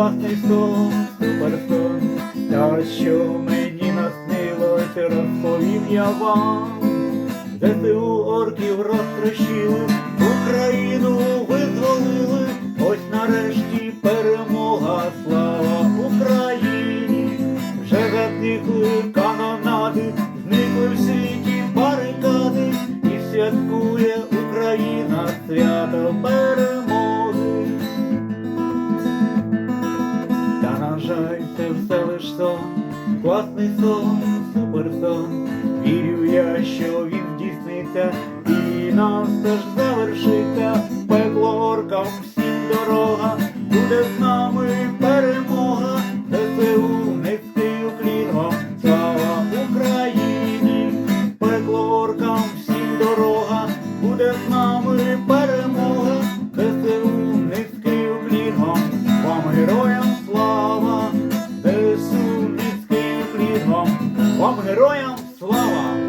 класний сон, суперсон, та що мені наснилось, розповім я вам. ЗСУ орків розтрощили, Україну визволили, ось нарешті перемога, слава Україні, вже затихли канонади, зникли в світі барикади, і святкує класний сон, суперсон. Вірю я, що він здійсниться, і нам все ж завершиться. Пекло оркам всім дорога, буде з нами перемога, ЗСУ низький уклін вам, слава Україні, пекло оркам всім дорога, буде з нами Вам героям слава!